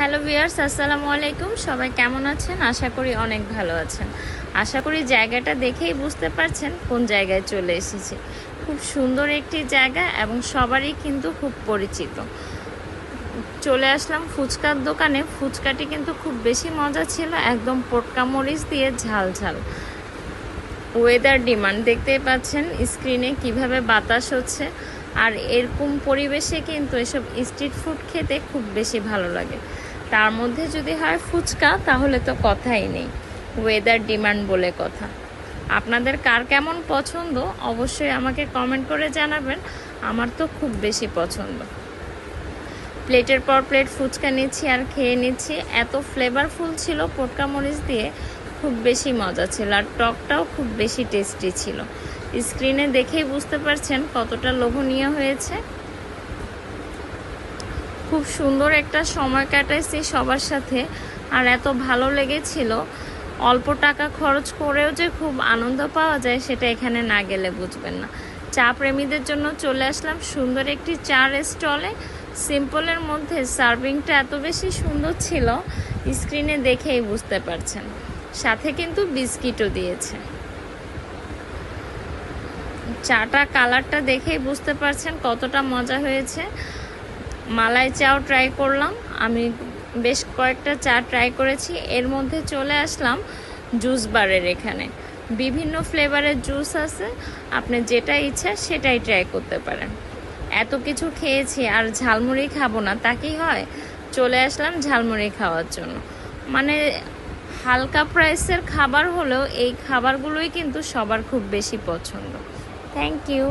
Hello viewers, আসসালামু আলাইকুম। সবাই কেমন আছেন? আশা করি অনেক ভালো আছেন। আশা করি জায়গাটা দেখেই বুঝতে পারছেন কোন জায়গায় চলে এসেছি। খুব সুন্দর একটি জায়গা এবং সবারই কিন্তু খুব পরিচিত। চলে আসলাম ফুচকার দোকানে। ফুচকাটি কিন্তু খুব বেশি মজা ছিল, একদম পটকা মরিচ দিয়ে ঝাল ঝাল। ওয়েদার ডিমান্ড দেখতেই পাচ্ছেন, স্ক্রিনে কীভাবে বাতাস হচ্ছে। আর এরকম পরিবেশে কিন্তু এসব স্ট্রিট ফুড খেতে খুব বেশি ভালো লাগে। তার মধ্যে যদি হয় ফুচকা, তাহলে তো কথাই নেই। ওয়েদার ডিমান্ড বলে কথা। আপনাদের কার কেমন পছন্দ, অবশ্যই আমাকে কমেন্ট করে জানাবেন। আমার তো খুব বেশি পছন্দ। প্লেটের পর প্লেট ফুচকা নিচ্ছি আর খেয়ে নিচ্ছি। এত ফ্লেভারফুল ছিল পটকা মরিচ দিয়ে। খুব বেশি মজা ছিল আর টকটাও খুব বেশি টেস্টি ছিল। স্ক্রিনে দেখেই বুঝতে পারছেন কতটা লোভনীয় হয়েছে। খুব সুন্দর একটা সময় কাটাইছি সবার সাথে আর এত ভালো লেগেছিল। অল্প টাকা খরচ করেও যে খুব আনন্দ পাওয়া যায় সেটা এখানে না গেলে বুঝবেন না। চা প্রেমীদের জন্য চলে আসলাম সুন্দর একটি চার স্টলে। সিম্পলের মধ্যে সার্ভিংটা এত বেশি সুন্দর ছিল, স্ক্রিনে দেখেই বুঝতে পারছেন। সাথে কিন্তু বিস্কিটও দিয়েছে। চাটা কালারটা দেখেই বুঝতে পারছেন কতটা মজা হয়েছে। মালাই চাও ট্রাই করলাম। আমি বেশ কয়েকটা চা ট্রাই করেছি। এর মধ্যে চলে আসলাম জুস বারের এখানে। বিভিন্ন ফ্লেভারের জুস আছে। আপনি যেটা ইচ্ছা সেটাই ট্রাই করতে পারেন। এত কিছু খেয়েছি আর ঝালমুড়ি খাব না, তা কি হয়? চলে আসলাম ঝালমুড়ি খাওয়ার জন্য। মানে হালকা প্রাইসের খাবার হলেও এই খাবারগুলোই কিন্তু সবার খুব বেশি পছন্দ। Thank you